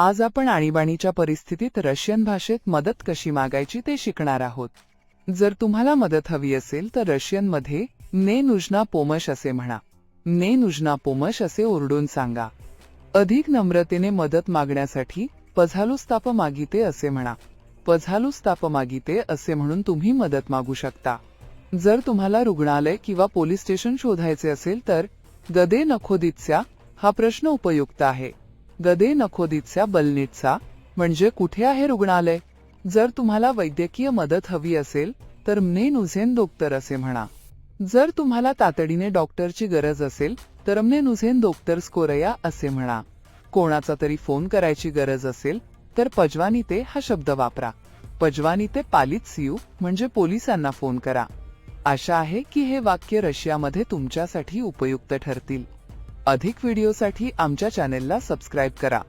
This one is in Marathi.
आज आपण आणीबाणीच्या परिस्थितीत रशियन भाषेत मदत कशी मागायची ते शिकणार आहोत. जर तुम्हाला मदत हवी असेल तर रशियनमध्ये ने नुजना पोमश असे म्हणा. ने नुजना पोमश असे ओरडून सांगा. अधिक नम्रतेने मदत मागण्यासाठी पझालुस्ताप मागिते असे म्हणा. पझालुस्ताप मागिते असे म्हणून तुम्ही मदत मागू शकता. जर तुम्हाला रुग्णालय किंवा पोलीस स्टेशन शोधायचे असेल तर गदे नखोदित्स्या हा प्रश्न उपयुक्त आहे. गदे नखोदित्स्या बलनीटचा म्हणजे कुठे आहे रुग्णालय? जर तुम्हाला वैद्यकीय मदत हवी असेल तर मने नुझेन दोक्तर असे म्हणा. जर तुम्हाला तातडीने डॉक्टरची गरज असेल तर मने नुझेन दोक्तर स्कोरया असे म्हणा. कोणाचा तरी फोन करायची गरज असेल तर पजवानी ते हा शब्द वापरा. पजवानी ते पालित सियू म्हणजे पोलिसांना फोन करा. आशा आहे की हे वाक्य रशियामध्ये तुमच्यासाठी उपयुक्त ठरतील. अधिक व्हिडिओसाठी आमच्या चॅनेलला सबस्क्राईब करा.